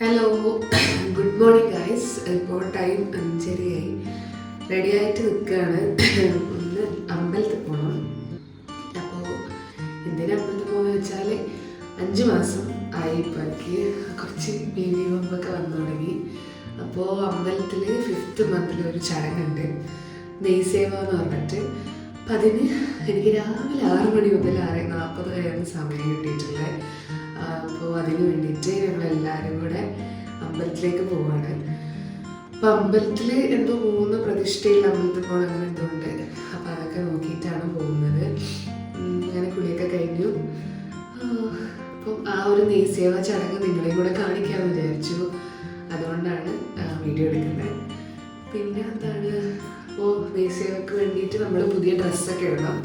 Hello good morning guys ഇപ്പോൾ time അഞ്ചരയായി. റെഡിയായിട്ട് നിൽക്കുകയാണ്. ഒന്ന് അമ്പലത്തിൽ പോകണം അപ്പോൾ എന്തിനാ അമ്പലത്തിൽ പോകുന്നത് വെച്ചാൽ അഞ്ച് മാസം ആയി. ഇപ്പോൾ എനിക്ക് കുറച്ച് ബേബി ബമ്പൊക്കെ വന്നു തുടങ്ങി. അപ്പോൾ അമ്പലത്തിൽ ഫിഫ്ത്ത് മന്തിൽ ഒരു ചടങ്ങുണ്ട്. നെയ്സേവ എന്ന് പറഞ്ഞിട്ട്. അപ്പം അതിന് എനിക്ക് രാവിലെ ആറ് മണി മുതൽ ആറ് നാൽപ്പത് വരെയാണ് സമയം കിട്ടിയിട്ടുള്ളത്. അപ്പോൾ അതിന് വേണ്ടിയിട്ട് ഞങ്ങളെല്ലാവരും കൂടെ അമ്പലത്തിലേക്ക് പോവാണ്. അപ്പം അമ്പലത്തിൽ എന്തോ മൂന്ന് പ്രതിഷ്ഠയിൽ അമ്പലത്തിൽ പോകണം അങ്ങനെ എന്തോ ഉണ്ട്. അപ്പം അതൊക്കെ നോക്കിയിട്ടാണ് പോകുന്നത്. അങ്ങനെ കുളിയൊക്കെ കഴിഞ്ഞു. അപ്പം ആ ഒരു നെയ്സേവ ചടങ്ങ് നിങ്ങളെയും കൂടെ കാണിക്കാമെന്ന് വിചാരിച്ചു. അതുകൊണ്ടാണ് വീഡിയോ എടുക്കുന്നത്. പിന്നെ എന്താണ്? അപ്പോൾ നെയ്സേവക്ക് വേണ്ടിയിട്ട് നമ്മൾ പുതിയ ഡ്രസ്സൊക്കെ ഇടണം.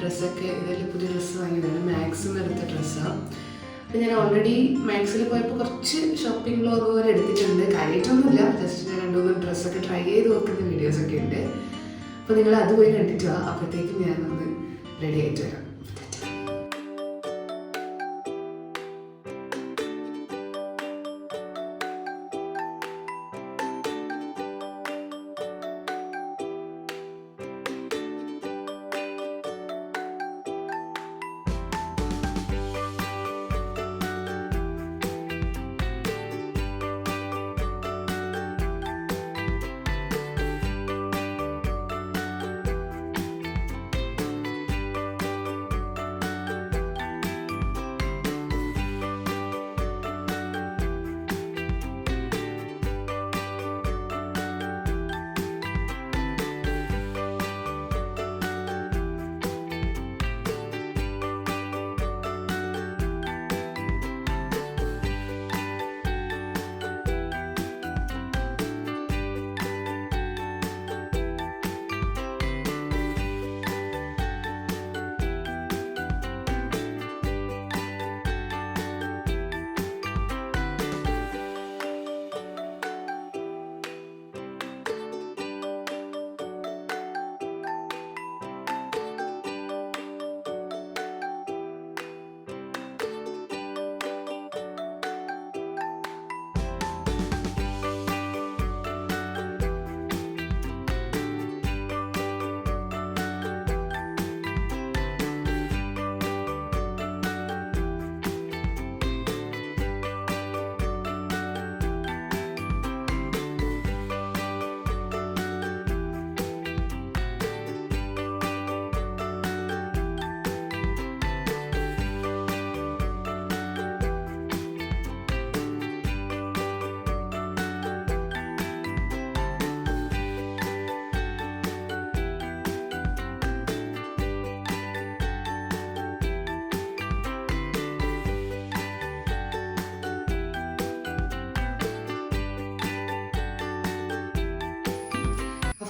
ഡ്രസ്സൊക്കെ ഇതെല്ലാം പുതിയ ഡ്രസ്സ് വാങ്ങിയതാണ്. മാക്സിമം എടുത്ത ഡ്രസ്സാണ് അപ്പം ഞാൻ ഓൾറെഡി മാക്സിൽ പോയപ്പോൾ കുറച്ച് ഷോപ്പിംഗ് ബ്ലോഗ് പോലെ എടുത്തിട്ടുണ്ട്. കാര്യമായിട്ടൊന്നുമില്ല ജസ്റ്റ് ഞാൻ രണ്ട് മൂന്ന് ഡ്രസ്സൊക്കെ ട്രൈ ചെയ്ത് നോക്കുന്ന വീഡിയോസൊക്കെ ഉണ്ട്. അപ്പോൾ നിങ്ങൾ അത് പോയി കണ്ടിട്ട് വാ. അപ്പോഴത്തേക്കും ഞാനൊന്ന് റെഡി ആയിട്ട് വരാം.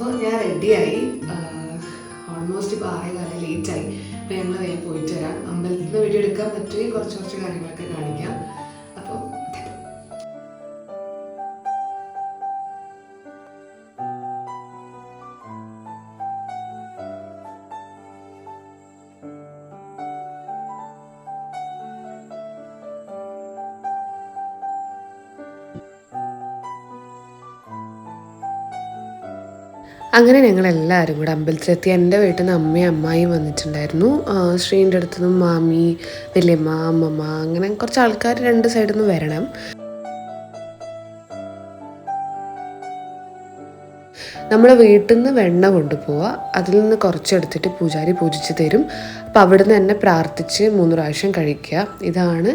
അപ്പോൾ ഞാൻ റെഡിയായി ഓൾമോസ്റ്റ് ഇപ്പോൾ ആറേ കാലം ലേറ്റായി അപ്പോൾ ഞങ്ങൾ വേഗം പോയിട്ട് വരാം. അമ്പലത്തിൽ നിന്ന് വീഡിയോ എടുക്കാൻ പറ്റുമെങ്കിൽ കുറച്ച് കുറച്ച് കാര്യങ്ങളൊക്കെ കാണിക്കാം. അങ്ങനെ ഞങ്ങൾ എല്ലാവരും കൂടെ അമ്പലത്തിലെത്തി. എന്റെ വീട്ടിൽ നിന്ന് അമ്മയും അമ്മായിയും വന്നിട്ടുണ്ടായിരുന്നു. ശ്രീന്റെ അടുത്തു നിന്നും മാമി വലിയമ്മ അമ്മമ്മ അങ്ങനെ കുറച്ച് ആൾക്കാർ രണ്ട് സൈഡിൽ നിന്ന് വരണം. നമ്മൾ വീട്ടിൽ നിന്ന് വെണ്ണ കൊണ്ടുപോവുക അതിൽ നിന്ന് കുറച്ചെടുത്തിട്ട് പൂജാരി പൂജിച്ച് തരും. അപ്പം അവിടുന്ന് തന്നെ പ്രാർത്ഥിച്ച് മൂന്ന് പ്രാവശ്യം കഴിക്കുക. ഇതാണ്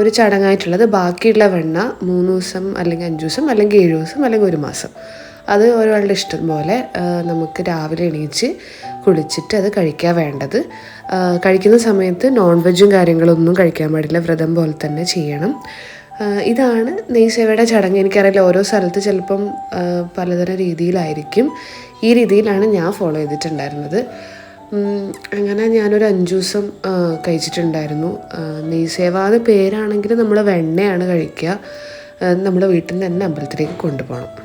ഒരു ചടങ്ങായിട്ടുള്ളത്. ബാക്കിയുള്ള വെണ്ണ മൂന്ന് ദിവസം അല്ലെങ്കിൽ അഞ്ച് ദിവസം അല്ലെങ്കിൽ ഏഴ് ദിവസം അല്ലെങ്കിൽ ഒരു മാസം. അത് ഒരാളുടെ ഇഷ്ടം പോലെ നമുക്ക് രാവിലെ എണീച്ച് കുളിച്ചിട്ട് അത് കഴിക്കുക വേണ്ടത്. കഴിക്കുന്ന സമയത്ത് നോൺ വെജും കാര്യങ്ങളൊന്നും കഴിക്കാൻ പാടില്ല വ്രതം പോലെ തന്നെ ചെയ്യണം. ഇതാണ് നെയ്സേവയുടെ ചടങ്ങ്. എനിക്കറിയില്ല ഓരോ സ്ഥലത്ത് ചിലപ്പം പലതര രീതിയിലായിരിക്കും. ഈ രീതിയിലാണ് ഞാൻ ഫോളോ ചെയ്തിട്ടുണ്ടായിരുന്നത്. അങ്ങനെ ഞാനൊരു അഞ്ച് ദിവസം കഴിച്ചിട്ടുണ്ടായിരുന്നു. നെയ്സേവ എന്ന് പേരാണെങ്കിൽ നമ്മൾ വെണ്ണയാണ് കഴിക്കുക. നമ്മുടെ വീട്ടിൽ നിന്ന് തന്നെ അമ്പലത്തിലേക്ക് കൊണ്ടുപോകണം.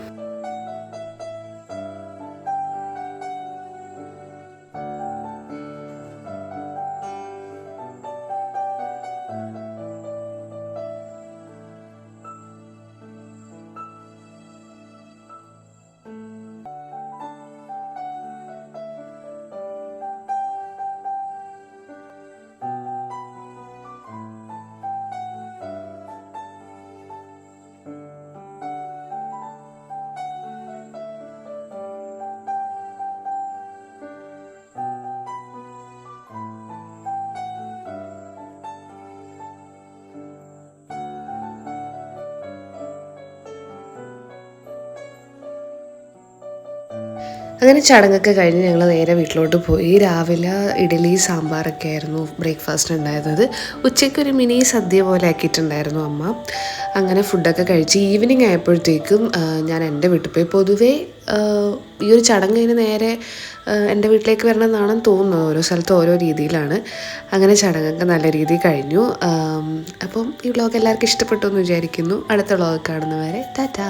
അങ്ങനെ ചടങ്ങൊക്കെ കഴിഞ്ഞ് ഞങ്ങൾ നേരെ വീട്ടിലോട്ട് പോയി. രാവിലെ ഇഡലി സാമ്പാറൊക്കെ ആയിരുന്നു ബ്രേക്ക്ഫാസ്റ്റ് ഉണ്ടായിരുന്നത്. ഉച്ചയ്ക്ക് ഒരു മിനി സദ്യ പോലെ ആക്കിയിട്ടുണ്ടായിരുന്നു അമ്മ. അങ്ങനെ ഫുഡൊക്കെ കഴിച്ച് ഈവനിങ് ആയപ്പോഴത്തേക്കും ഞാൻ എന്റെ വീട്ടിൽ പോയി. പൊതുവേ ഈ ഒരു ചടങ്ങ് നേരെ എന്റെ വീട്ടിലേക്ക് വരണമെന്നാണെന്ന് തോന്നുന്നത് ഓരോ സ്ഥലത്ത് ഓരോ രീതിയിലാണ്. അങ്ങനെ ചടങ്ങൊക്കെ നല്ല രീതിയിൽ കഴിഞ്ഞു. അപ്പം ഈ വ്ളോഗ് എല്ലാവർക്കും ഇഷ്ടപ്പെട്ടു എന്ന് വിചാരിക്കുന്നു. അടുത്ത വ്ളോഗ് കാണുന്നവരെ ടാറ്റാ.